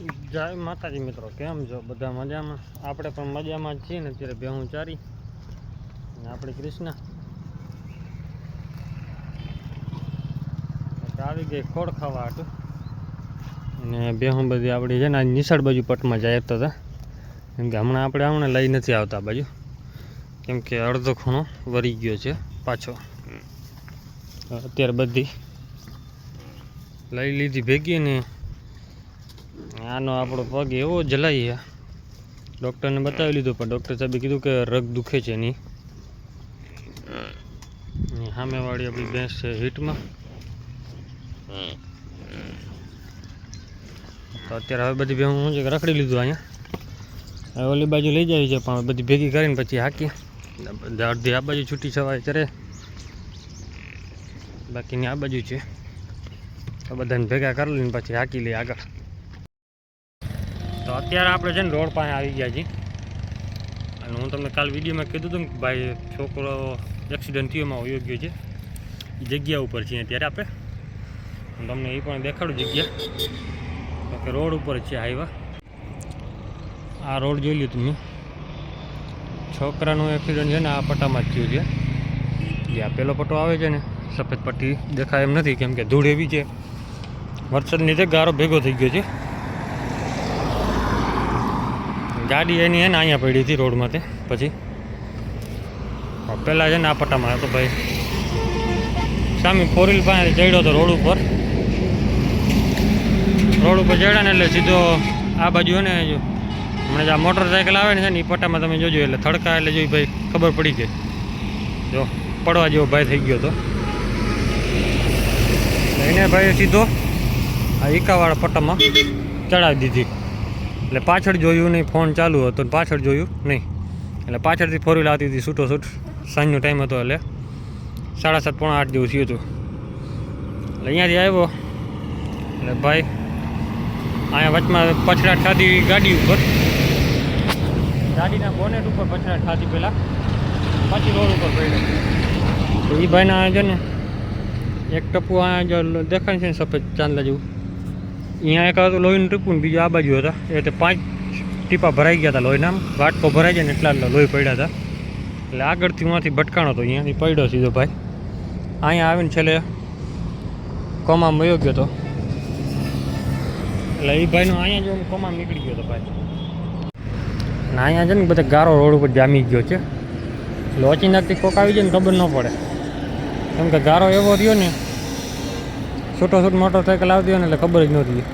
જય માતાજી મિત્રો, કેમ છો? બધા મજામાં? આપણે પણ મજામાં જ છીએ ને, અત્યારે બેહું ચારી અને આપણે કૃષ્ણ. આવી ગઈ ખોડ ખાવા હાટું. અને બેહું બધી આપણી છે ને આ નિશાળ બાજુ પટમાં જાય તો હતા. કેમ કે હમણાં આપણે હમણાં લઈ નથી આવતા બાજુ. કેમ કે અડધો ખૂણો વરી ગયો છે પાછો. અત્યારે બધી લઈ લીધી ભેગી ને આનો આપણો પગ એવો જલાઈ ગયા ડૉક્ટરને બતાવી લીધું, પણ ડૉક્ટર સાહેબે કીધું કે રગ દુખે છે નહીં. સામેવાળી આપણી ભેંસ છે હીટમાં. તો અત્યારે હવે બધી ભેંસ હું છે રખડી લીધું અહીંયા. હવે ઓલી બાજુ લઈ જાય છે, પણ બધી ભેગી કરીને પછી હાકી અડધી આ બાજુ છૂટી છવાય ચરે બાકીની આ બાજુ છે. બધાને ભેગા કરી લઈને પછી હાકી લઈએ આગળ. તો અત્યારે આપણે છે ને રોડ પાસે આવી ગયા છીએ. અને હું તમને કાલ વિડીયોમાં કીધું હતું કે ભાઈ છોકરો એક્સિડન્ટ થયો એમાં છે. જગ્યા ઉપર છીએ ત્યારે આપણે. હું તમને એ પણ દેખાડું જગ્યા. તો કે રોડ ઉપર છે હાઈવા. આ રોડ જોઈ લીધું તમે. છોકરાનું એક્સિડન્ટ છે ને આ પટ્ટામાં જ થયું છે. જે આ પેલો પટ્ટો આવે છે ને, સફેદ પટ્ટી દેખાય એમ નથી, કેમ કે ધૂળ એવી છે. વરસાદની જગ્યા ગારો ભેગો થઈ ગયો છે. ગાડી એની એને અહીંયા પડી હતી રોડમાં તે પછી પહેલાં છે ને આ પટ્ટામાં હતો ભાઈ. સામે ફોર વ્હીલ પાસે ચડ્યો હતો રોડ ઉપર. રોડ ઉપર ચડ્યા ને એટલે સીધો આ બાજુ ને હમણાં જે આ મોટરસાઇકલ આવે ને છે ને એ પટ્ટામાં તમે જોજો એટલે થડકા એટલે જોઈ ભાઈ ખબર પડી ગઈ. જો પડવા જેવો ભાઈ થઈ ગયો હતો એને ભાઈ સીધો આ ઈકાવાળા પટ્ટામાં ચડાવી દીધી. એટલે પાછળ જોયું નહીં, ફોન ચાલુ હતો પાછળ જોયું નહીં. એટલે પાછળથી ફોર વ્હીલ આવતી હતી છૂટો છૂટ સાંજનો ટાઈમ હતો એટલે સાડા સાત, પોણા આઠ જેવું થયું હતું. એટલે અહીંયાથી આવ્યો. એટલે ભાઈ, અહીંયા વચમાં પછડાટ ખાધી ગાડી ઉપર. ગાડીના બોનેટ ઉપર પછડાટ ખાધી પહેલાં. પછી રોડ ઉપર પડ્યો. એ ભાઈના છે ને, એક ટપુ અહીંયા દેખાય છે ને સફેદ ચાંદલા જેવું. અહીંયા એક હતું લોહીનું ટીપું બીજું આ બાજુ હતા. એ તે પાંચ ટીપા ભરાઈ ગયા હતા લોહીના વાટકો ભરાઈ જાય ને એટલા લોહી પડ્યા હતા. એટલે આગળથી માંથી ભટકાણો હતો અહીંયાથી પડ્યો સીધો ભાઈ. અહીંયા આવીને છેલ્લે કોમામાં વયો ગયો હતો એટલે એ ભાઈનો અહીંયા જો કોમામાં નીકળી ગયો હતો ભાઈ. અને અહીંયા છે ને બધા ગારો રોડ ઉપર જામી ગયો છે. એટલે ઓચિંતાથી કોક આવી જાય ને ખબર ન પડે. કેમ કે ગારો એવો રહ્યો ને છૂટો છૂટ મોટરસાઇકલ આવતી હોય ને એટલે ખબર જ નહોતી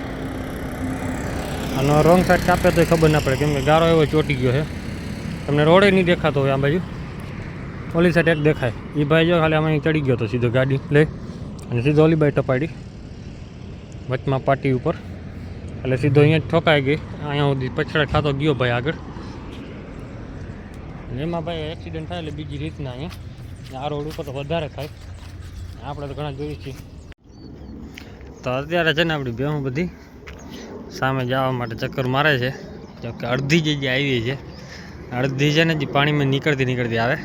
અને રોંગ સાઈડ કાપે તો ખબર ના પડે, કેમ કે ગારો એવો ચોટી ગયો છે. તમને રોડે નહીં દેખાતો હોય આ બાજુ. ઓલી સાઈડ એક દેખાય. એ ભાઈ જો ખાલી આમાં ચડી ગયો હતો સીધો ગાડી લઈ અને સીધો ઓલી બાઈ ટપાડી વચમાં પાટી ઉપર. એટલે સીધો અહીંયા જ ઠોકાઈ ગઈ. અહીંયા સુધી પછડા ખાતો ગયો ભાઈ આગળ. એમાં ભાઈ એક્સિડન્ટ થાય એટલે બીજી રીતના અહીંયા. આ રોડ ઉપર તો વધારે થાય. આપણે તો ઘણા જોઈએ છીએ. તો અત્યારે છે ને આપણી બેહું બધી સામે જવા માટે ચક્કર મારે છે. જો કે અડધી જગ્યા આવી છે અડધી છે ને જે પાણીમાં નીકળતી નીકળતી આવે.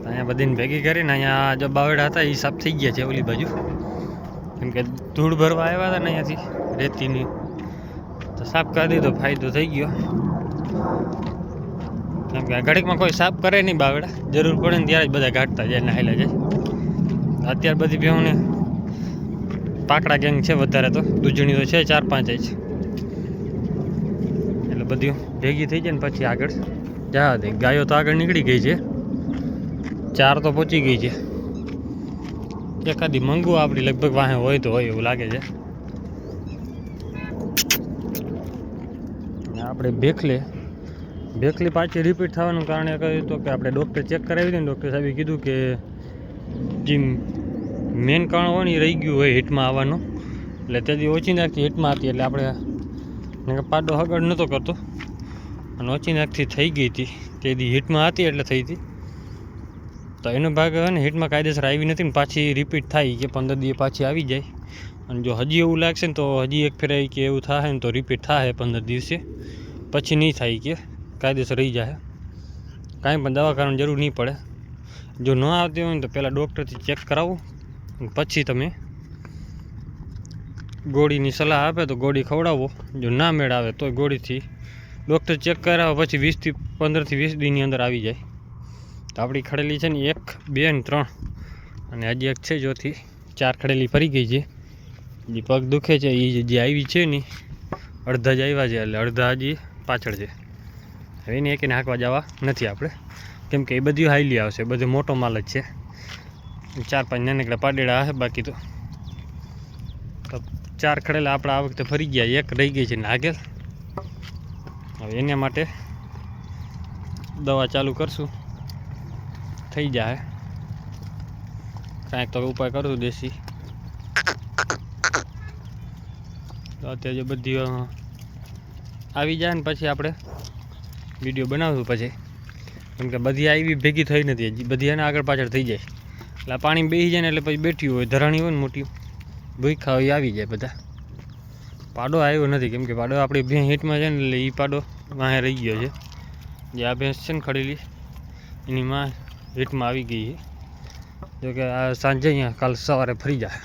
તો અહીંયા બધીને ભેગી કરીને અહીંયા જો બાવડા હતા એ સાફ થઈ ગયા છે ઓલી બાજુ. કેમ કે ધૂળ ભરવા આવ્યા હતા ને અહીંયાથી રેતીની. તો સાફ કરી દીધો, ફાયદો થઈ ગયો. કેમ કે ઘડીકમાં કોઈ સાફ કરે નહીં બાવડા જરૂર પડે ને ત્યારે જ બધા ઘાટતા જાય નાહેલા જાય. અત્યારે બધી બેહુને પાકડા ગેંગ છે વધારે તો. દૂધણી તો છે ચાર પાંચ જ. એટલે બધી ભેગી થઈ જાય ને પછી આગળ. જવા દે, ગાયો તો આગળ નીકળી ગઈ છે. ચાર તો પહોંચી ગઈ છે. એકાદી મંગુ આપણી લગભગ વાહે હોય તો હોય એવું લાગે છે. આપણે ભેખલે, ભેખલી પાછી રિપીટ થવાનું કારણ એ કહ્યું તો કે આપણે ડૉક્ટર ચેક કરાવી દઈએ ને ડૉક્ટર સાહેબે કીધું કે જે મેન કારણ હોય ને એ રહી ગયું હોય હિટમાં આવવાનું. એટલે તેથી ઓછી નાખતી હિટમાં હતી, એટલે આપણે પાડો હગડ નહોતો કરતો. અને ઓછી નાખથી થઈ ગઈ હતી. તેથી હિટમાં હતી એટલે થઈ હતી. તો એનો ભાગ હોય ને હિટમાં કાયદેસર આવી નથી ને પાછી રિપીટ થાય કે પંદર દિવસ પાછી આવી જાય. અને જો હજી એવું લાગશે ને તો હજી એક ફેરાય કે એવું થાય ને તો રિપીટ થાય પંદર દિવસે. પછી નહીં થાય કે, કાયદેસર રહી જાય કાંઈ પણ દવા કરવાની જરૂર નહીં પડે. જો ન આવતી હોય ને તો પહેલાં ડૉક્ટરથી ચેક કરાવો. અને પછી તમે ગોળીની સલાહ આપે તો ગોળી ખવડાવો. જો ના મેળ આવે તો ગોળીથી ડૉક્ટર ચેક કરાવે, પછી વીસથી પંદરથી વીસ દિનની અંદર આવી જાય. તો આપણી ખડેલી છે ને એક, બે ને ત્રણ. અને હજી એક છે જોથી ચાર ખડેલી ફરી ગઈ છે. જે પગ દુખે છે એ જે આવી છે ને, અડધા જ આવ્યા છે, એટલે અડધા હજી પાછળ છે. હવે એને એક નાખવા જવા નથી આપણે. કેમ કે એ બધી હાઈલી આવશે, બધો મોટો માલ જ છે. ચાર પાંચ નાનકડા પાડેડા હશે બાકી તો ચાર ખડેલા આપણે આ વખતે ફરી ગયા, એક રહી ગઈ છે નાગેલ હવે એના માટે દવા ચાલુ કરશું. થઈ જાય. કાંઈક તો ઉપાય કરશું દેશી. અત્યારે બધી આવી જાય ને પછી આપણે વીડિયો બનાવશું પછી. કેમ કે બધી આવી ભેગી થઈ નથી બધી એના આગળ પાછળ થઈ જાય. એટલે પાણી બેસી જાય ને એટલે પછી બેઠી હોય, ધરાણી હોય ને મોટી. ભૂખા હોય આવી જાય બધા. પાડો આવ્યો નથી, કેમ કે પાડો આપણી ભેં હેઠમાં છે ને એટલે એ પાડો વાહે રહી ગયો છે. જે આ ભેંસ છે ને ખડેલી, એની માં હીટમાં આવી ગઈ છે. જોકે આ સાંજે અહીંયા કાલ સવારે ફરી જાય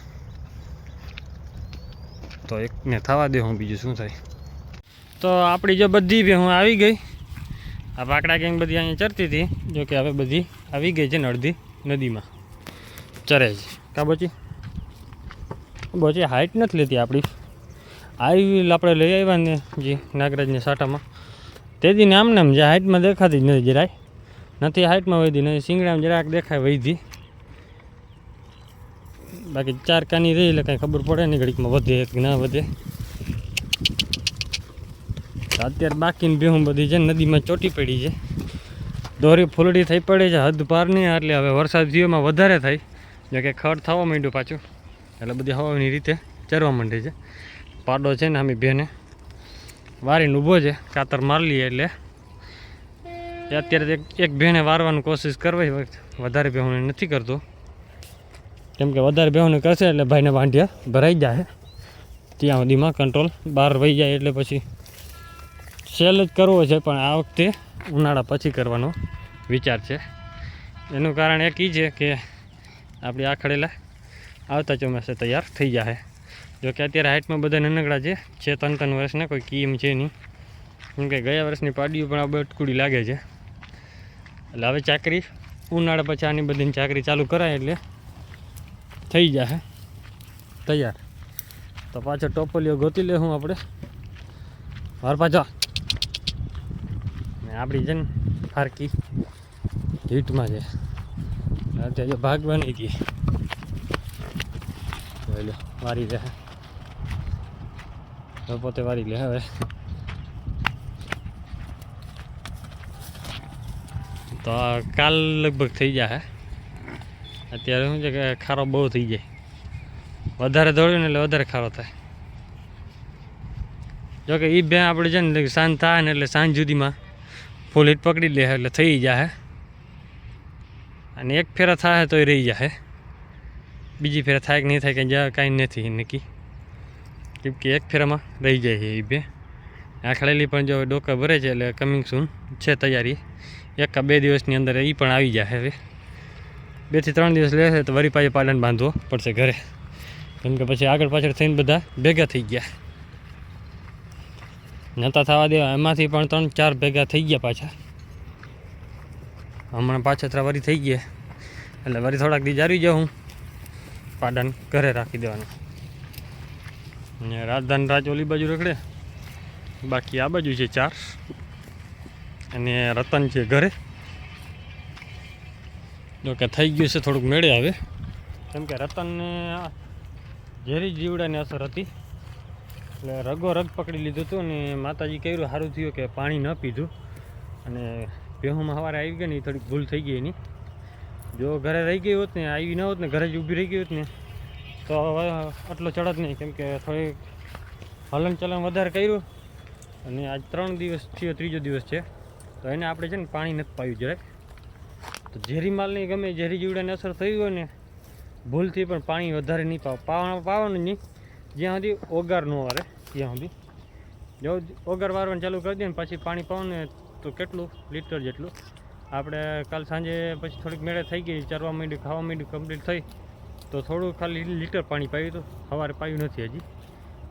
તો એકને થવા દે હું બીજું શું થાય. તો આપણી જો બધી ભેહું આવી ગઈ. આ પાકડા ગેંગ બધી અહીંયા ચરતી હતી. જોકે હવે બધી આવી ગઈ છે ને અડધી નદીમાં. ચરે છે. કા બચી? બચી હાઇટ નથી લેતી આપણી. આવી આપણે લઈ આવ્યા ને જે, નાગરાજની સાટામાં તેથી આમ નામ જે હાઇટમાં દેખાતી જ નથી જરાય. નથી હાઇટમાં વધી નથી શિંગડામાં જરાક દેખાય વધી બાકી ચાર કાની રહી એટલે કાંઈ ખબર પડે નહીં ઘડીકમાં વધે કે ના વધે. અત્યારે બાકીની બેહું બધી છે નદીમાં ચોટી પડી છે. દોરી ફૂલડી થઈ પડે છે, હદ પાર નહીં, એટલે હવે વરસાદ જીવમાં વધારે થાય જો કે ખડ થવા માંડ્યું પાછું. એટલે બધી હવાની રીતે ચરવા માંડે છે. પાડો છે ને અમે બેને. વારીને ઊભો છે. કાતર મારી લઈએ એટલે. અત્યારે એક ભેણે વારવાની કોશિશ કરવી વધારે બેહોને નથી કરતો. કેમ કે વધારે બેહોને કરશે એટલે ભાઈને વાંઢિયા ભરાઈ જાય. ત્યાં સુધીમાં કંટ્રોલ બહાર વહી જાય એટલે પછી સેલ જ કરવો છે, પણ આ વખતે ઉનાળા પછી કરવાનો વિચાર છે. એનું કારણ એક એ છે કે આપણે આ ખડેલા આવતા ચોમાસે તૈયાર થઈ જાય જો કે અત્યારે હાઇટમાં બધા નાનકડા છે છે ત્રણ ત્રણ વર્ષના, કોઈ કીમ છે નહીં. કેમ કે ગયા વર્ષની પાડીઓ પણ આ બટકુડી લાગે છે. એટલે હવે ચાકરી, ઉનાળા પછી આની બધીની ચાકરી ચાલુ કરાય એટલે થઈ જાય તૈયાર. તો પાછો ટોપલીઓ ગોતી લેવું આપણે. વાર પાછો. આપણી છે ને ફારકી હીટમાં છે. અત્યારે ભાગ બની ગઈ. લો વારી લે. હવે પોતે વારી લે, હવે. તો કાલ લગભગ થઈ જાય અત્યારે શું છે કે ખારો બહુ થઈ જાય. વધારે દોડ્યું ને એટલે વધારે ખારો થાય. જોકે એ બે આપણે છે ને સાંજ થાય ને એટલે સાંજ સુધીમાં ફૂલ હીટ પકડી લે, એટલે થઈ જાય અને એક ફેરા થાય તોય રહી જાય બીજી ફેરા થાય કે નહીં થાય કે જ્યાં કાંઈ નથી નક્કી. કેમ કે એક ફેરામાં રહી જાય છે એ બે. આખળેલી પણ જો ડોકા ભરે છે એટલે કમિંગ સૂન છે તૈયારી. એક બે દિવસની અંદર એ પણ આવી જાય હવે. બેથી ત્રણ દિવસ લેશે તો વરી પાછે પાલન બાંધવો પડશે ઘરે. કેમ કે પછી આગળ પાછળ થઈને બધા ભેગા થઈ ગયા. નતા થવા દેવા, એમાંથી પણ ત્રણ ચાર ભેગા થઈ ગયા પાછા. હમણાં પાછા ત્રા વરી થઈ ગયા. એટલે વળી થોડાક દી જાઉં. હું પાડન ઘરે રાખી દેવાનું. ને રાજધાન રાજ ઓલી બાજુ રખડે. બાકી આ બાજુ છે ચાર. અને રતન છે ઘરે. જો કે થઈ ગયું છે થોડુંક મેળે આવે કેમ કે રતનને ઝેરી જીવડાની અસર હતી. એટલે રગો રગ પકડી લીધું હતું ને માતાજી કહ્યું સારું થયું કે પાણી ન પીધું. અને ભેહુમાં સવારે આવી ગઈ ને થોડીક ભૂલ થઈ ગઈ એની. જો ઘરે રહી ગઈ હોત ને, આવી ન હોત ને, ઘરે જ ઊભી રહી ગઈ હોત ને, તો હવે આટલો ચડત નહીં. કેમ કે થોડીક હલન ચલન વધારે કર્યું અને આજ ત્રણ દિવસ થયો, ત્રીજો દિવસ છે. તો એને આપણે છે ને પાણી નથી પાયું જરાક. તો ઝેરી માલની ગમે ઝેરી જીવડાની અસર થઈ હોય ને, ભૂલથી પણ પાણી વધારે નહીં પાવ, પાવા, પાવાનું નહીં. જ્યાં સુધી ઓગાર ન વારે, ત્યાં સુધી. જો ઓગાર વારવાનું ચાલુ કરી દે ને, પછી પાણી પાવું ને તો કેટલું? લીટર જેટલું. આપણે કાલ સાંજે પછી થોડીક મેળે થઈ ગઈ, ચરવા માંડી, ખાવા માંડી કમ્પ્લીટ થઈ. તો થોડું ખાલી લીટર પાણી પાયું હતું. સવારે પાયું નથી હજી.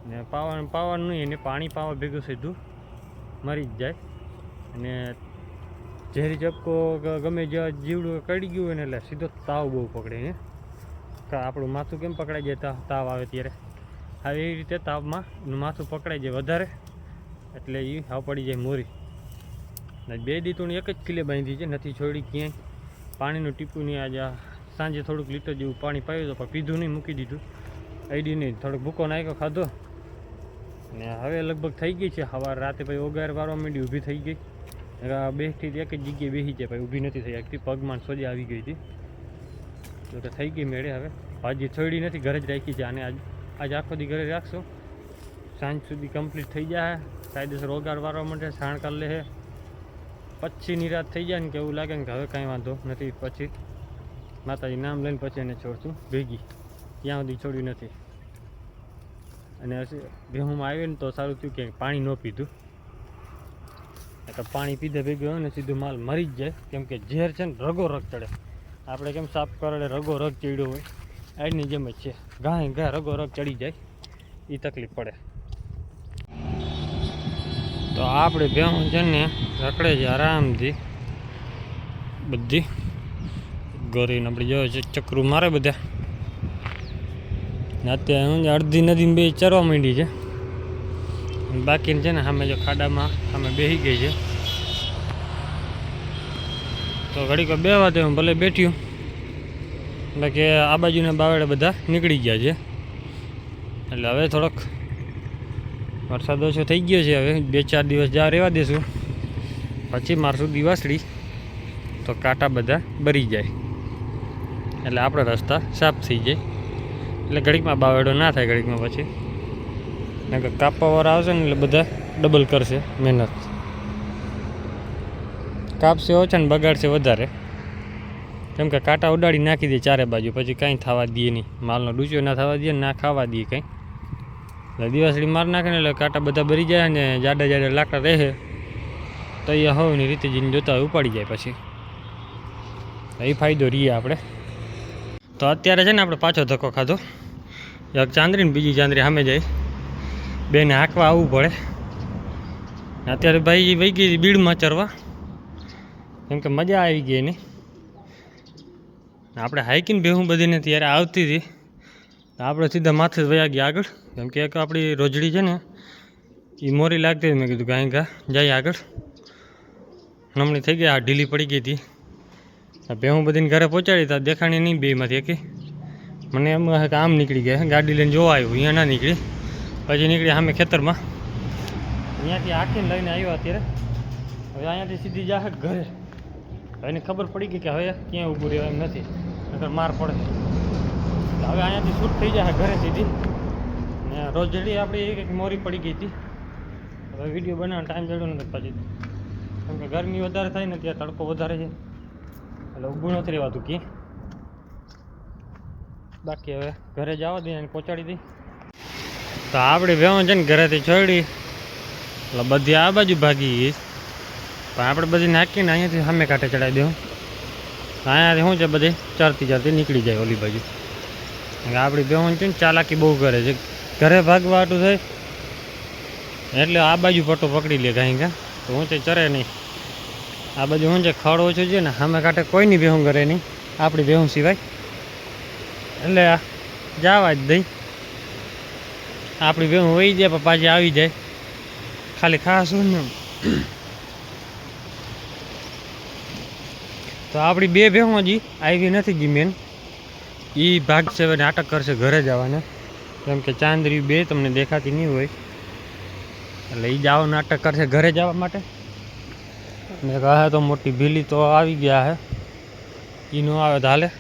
ને પાવાનું પાવાનું નહીં, એને પાણી પાવા ભેગું સીધું. મરી જ જાય. અને ઝેરી ચપકો ગમે જ્યાં જીવડું કડી ગયું હોય ને એટલે સીધો તાવ બહુ પકડે ને આપણું માથું કેમ પકડાઈ જાય તાવ આવે ત્યારે. એ રીતે તાવમાં માથું પકડાઈ જાય વધારે. એટલે એ હાવ પડી જાય મોરી. બે દી તો એક જ કિલે બાંધી છે, નથી છોડી ક્યાંય. પાણીનું ટીપું નહીં, આજે સાંજે થોડુંક લીટર જેવું પાણી પાયું તો પણ પીધું નહીં, મૂકી દીધું. આઈડી નહીં, થોડોક ભૂકો નાખ્યો, ખાધો. ને હવે લગભગ થઈ ગઈ છે સવાર રાતે પછી ઓગાર વારવા માંડી, ઊભી થઈ ગઈ. બેસથી એક જ જગ્યાએ બેસી છે પછી ઊભી નથી થઈ શકતી, પગમાં સોજી આવી ગઈ હતી. તો કે થઈ ગઈ મેળે હવે. ભાજી થોડી નથી, ઘરે જ રાખી છે અને આજ આજ આખો દી ઘરે રાખશું. સાંજ સુધી કમ્પ્લીટ થઈ જાય, કાયદેસર ઓગાર વારવા માટે સાણ કરી લે પછી નિરાશ થઈ જાય ને કે એવું લાગે ને કે હવે કાંઈ વાંધો નથી. પછી માતાજી નામ લઈને પછી એને છોડશું. ભેગી. ત્યાં સુધી છોડ્યું નથી. અને ભેહુંમાં આવ્યો ને તો સારું થયું કે પાણી ન પીધું. તો પાણી પીધે ભેગું હોય ને સીધું માલ મરી જ જાય. કેમ કે ઝેર છે ને રગો રગ ચડે. આપણે કેમ સાફ કરડે રગો રગ ચડ્યો હોય. એની જેમ જ છે. ગાય ગાય રગો રગ ચડી જાય. એ તકલીફ પડે. તો આપણે ભેહું છે ને, રખડે છે આરામથી. બધી ગરીને આપણે જોઈએ છે, ચક્રું મારે બધા. અત્યારે હું અડધી નદી બે ચરવા માંડી છે. બાકીને છે ને, સામે જો ખાડામાં, સામે બેસી ગઈ છે. તો ઘડીક બે વાતે હું ભલે બેઠ્યું. બાકી આ બાજુના બાવડે બધા નીકળી ગયા છે. એટલે હવે થોડોક વરસાદ ઓછો થઈ ગયો છે હવે. બે ચાર દિવસ જા રહેવા દેશું. પછી મારશું દિવાસળી તો કાંટા બધા ભરી જાય. એટલે આપણો રસ્તા સાફ થઈ જાય. એટલે ઘડીકમાં બાવેડો ના થાય ઘડીકમાં પછી. નકર કાપવાવાળા આવશે ને એટલે બધા ડબલ કરશે મહેનત. કાપશે ઓછા ને બગાડશે વધારે. કેમ કે કાંટા ઉડાડી નાખી દે ચારે બાજુ. પછી કાંઈ થવા દઈએ નહીં. માલનો ડૂચો ના થવા દઈએ ના ખાવા દઈએ કંઈ. એટલે દિવાસળી મારી નાખે ને એટલે કાંટા બધા ભરી જાય ને જાડા જાડા લાકડા રહે તો એ હવની રીતે જઈને જોતા ઉપાડી જાય પછી. એ ફાયદો રહીએ આપણે. તો અત્યારે છે ને આપણે પાછો ધક્કો ખાધો. એક ચાંદરી ને બીજી ચાંદરી સામે જાય. બેને હાંકવા આવવું પડે. અત્યારે ભાઈ વહી ગઈ બીડમાં ચરવા. કેમ કે મજા આવી ગઈ એની. આપણે હાઈકીને બેહું બધીને ત્યારે આવતી હતી. આપણે સીધા માથે વયા ગયા આગળ. કેમ કે એક આપણી રોજડી છે ને એ મોરી લાગતી હતી મેં કીધું ગાય ગા જાય આગળ. નમણી થઈ ગઈ, આ ઢીલી પડી ગઈ હતી. બેહું બધીને ઘરે પહોંચાડી તા, દેખાણી નહીં બેમાંથી એકી. મને એમ કે આમ નીકળી ગયા ગાડી લઈને જોવા આવ્યું, અહીંયા ના નીકળી. પછી નીકળી સામે ખેતરમાં. અહીંયાથી આખીને લઈને આવ્યો અત્યારે. હવે અહીંયાથી સીધી જાહે ઘરે. એને ખબર પડી ગઈ કે હવે ક્યાંય ઊભું રહેવા એમ નથી. નકર માર પડે. હવે અહીંયાથી શૂટ થઈ જાય ઘરે સીધી. ને રોજડી આપણી એક મોરી પડી ગઈ હતી. હવે વીડિયો બનાવવાનો ટાઈમ જડ્યો નથી પછી. કેમ કે ગરમી વધારે થાય ને ત્યાં તડકો વધારે છે. એટલે ઊભું નથી રહેવાતું કી બાકી હવે ઘરે જવા દઈએ અને પહોંચાડી દઈ તો આપણે વેવણ છે ને ઘરેથી છોડી એટલે બધી આ બાજુ ભાગી ગઈ. પણ આપણે બધી નાખીને અહીંયાથી સામે કાંઠે ચડાવી દઉં. અહીંયાથી શું છે બધી? ચરતી ચરતી નીકળી જાય ઓલી બાજુ. આપણી બેહન છે ને ચાલાકી બહુ કરે છે. ઘરે ભાગવા આટું થાય એટલે આ બાજુ પટ્ટો પકડી લે કાંઈ કાં તો હું તે ચરે નહીં. આ બાજુ હું છે ખડ ઓછું છે ને, સામે કાંઠે કોઈની બેહું કરે નહીં. આપણી બેહું સિવાય. એટલે જવા જ દઈ. આપણી બેહું વહી જાય પણ પાછી આવી જાય. ખાલી હોય ને તો આપણી બે ભેહું હજી આવી નથી ગઈ મેન. એ ભાગ છે નાટક કરશે ઘરે જવાને. કેમ કે ચાંદરી બે તમને દેખાતી નહીં હોય. એટલે એ જાઓ નાટક કરશે ઘરે જવા માટે. ને કહે તો મોટી ભીલી તો આવી ગયા હે. એ ન આવે તો હાલે.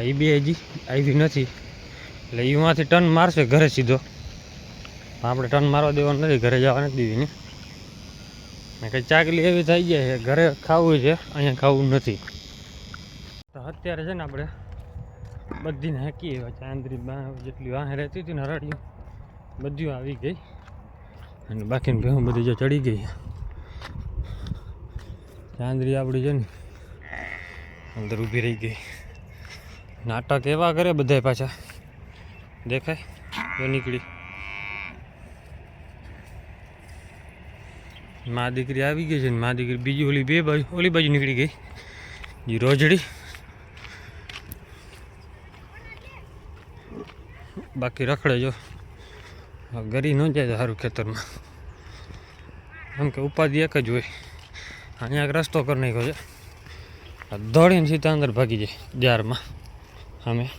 એ બે હજી આવી નથી. એટલે એમાંથી ટર્ન મારશે ઘરે સીધો. આપણે ટર્ન મારવા દેવાનું નથી, ઘરે જવા નથી ને. ને કંઈ ચાકલી એવી થઈ જાય છે, ઘરે ખાવું છે, અહીંયા ખાવું નથી. તો અત્યારે છે ને આપણે બધી નાખી એવા ચાંદરી બા જેટલી વાહ રહેતી હતી ને હરાડીઓ બધી આવી ગઈ. અને બાકીની ભેહું બધી જે ચડી ગઈ. ચાંદરી આપણી છે ને અંદર ઊભી રહી ગઈ. નાટક એવા કરે બધા પાછા. દેખાય? તો નીકળી. મા દીકરી આવી ગઈ છે ને, મા દીકરી બીજી ઓલી બે બાજુ ઓલી બાજુ નીકળી ગઈ. રોજડી. બાકી રખડે જો. ગરી ન જાય સારું ખેતરમાં. એમ કે ઉપાધિ એક જ હોય. અહીંયા એક રસ્તો કરી નાખ્યો છે. દોડીને સીધા અંદર ભાગી જાય, જારમાં. અમે